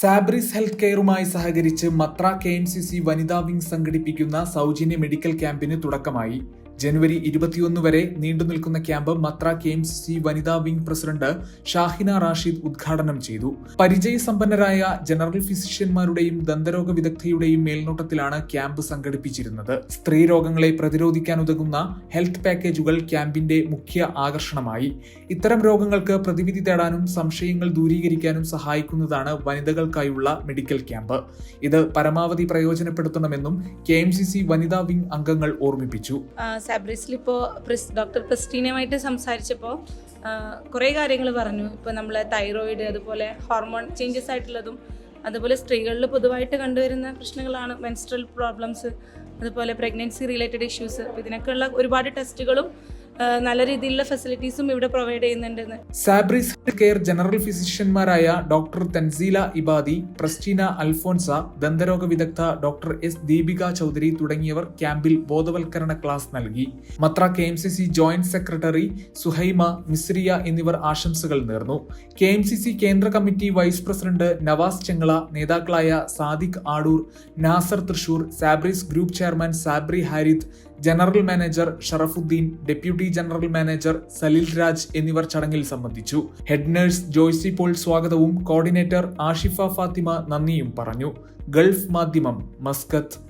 സാബ്രിസ് health കെയറുമായി സഹകരിച്ച് Mutrah K M C C വനിതാ വിംഗ് സംഘടിപ്പിക്കുന്ന സൗജന്യ മെഡിക്കൽ ക്യാമ്പിന് തുടക്കമായി. ജനുവരി ഇരുപത്തിയൊന്ന് വരെ നീണ്ടുനിൽക്കുന്ന camp Mutrah K M C C വനിതാ വിംഗ് പ്രസിഡന്റ് ഷാഹിന റാഷിദ് ഉദ്ഘാടനം ചെയ്തു. പരിചയസമ്പന്നരായ ജനറൽ ഫിസിഷ്യന്മാരുടെയും ദന്തരോഗ വിദഗ്ധയുടെയും മേൽനോട്ടത്തിലാണ് ക്യാമ്പ് സംഘടിപ്പിച്ചിരുന്നത്. സ്ത്രീ രോഗങ്ങളെ പ്രതിരോധിക്കാൻ ഉതകുന്ന ഹെൽത്ത് പാക്കേജുകൾ ക്യാമ്പിന്റെ മുഖ്യ ആകർഷണമായി. ഇത്തരം രോഗങ്ങൾക്ക് പ്രതിവിധി തേടാനും സംശയങ്ങൾ ദൂരീകരിക്കാനും സഹായിക്കുന്നതാണ് വനിതകൾക്കായുള്ള മെഡിക്കൽ ക്യാമ്പ്. ഇത് പരമാവധി പ്രയോജനപ്പെടുത്തണമെന്നും കെ എം സി സി വനിതാ വിംഗ് അംഗങ്ങൾ ഓർമ്മിപ്പിച്ചു. സാബ്രിസിൽ ഇപ്പോൾ ഡോക്ടർ പ്രസ്റ്റീനയുമായിട്ട് സംസാരിച്ചപ്പോൾ കുറേ കാര്യങ്ങൾ പറഞ്ഞു. ഇപ്പോൾ നമ്മളെ തൈറോയിഡ് അതുപോലെ ഹോർമോൺ ചേഞ്ചസ് ആയിട്ടുള്ളതും അതുപോലെ സ്ത്രീകളിൽ പൊതുവായിട്ട് കണ്ടുവരുന്ന പ്രശ്നങ്ങളാണ് മെൻസ്ട്രൽ പ്രോബ്ലംസ് അതുപോലെ പ്രഗ്നൻസി റിലേറ്റഡ് ഇഷ്യൂസ്. ഇതിനൊക്കെയുള്ള ഒരുപാട് ടെസ്റ്റുകളും നല്ല രീതിയിലുള്ള ഫെസിലിറ്റീസും ഇവിടെ പ്രൊവൈഡ് ചെയ്യുന്നുണ്ടെന്ന്. സാബ്രിസ് കെയർ ജനറൽ ഫിസിഷ്യന്മാരായ ഡോക്ടർ തൻസീല ഇബാദി പ്രസ്റ്റീന അൽഫോൻസ ദന്തരോഗ വിദഗ്ധ ഡോക്ടർ എസ് ദീപിക ചൗധരി തുടങ്ങിയവർ ക്യാമ്പിൽ ബോധവൽക്കരണ ക്ലാസ് നൽകി. Mutrah K M C C joint secretary Suhaima Misriya എന്നിവർ ആശംസകൾ നേർന്നു. കെ എം സി സി കേന്ദ്ര committee vice president Navas Chengala നേതാക്കളായ Sadiq Adoor Nasar Thrissur Sabris group chairman Sabri Harith general manager Sharafuddin deputy general manager Salil Raj എന്നിവർ ചടങ്ങിൽ സംബന്ധിച്ചു. Head nurse Joicy Paul സ്വാഗതവും coordinator Ashifa Fathima നന്ദിയും പറഞ്ഞു. ഗൾഫ് മാധ്യമം മസ്കത്ത്.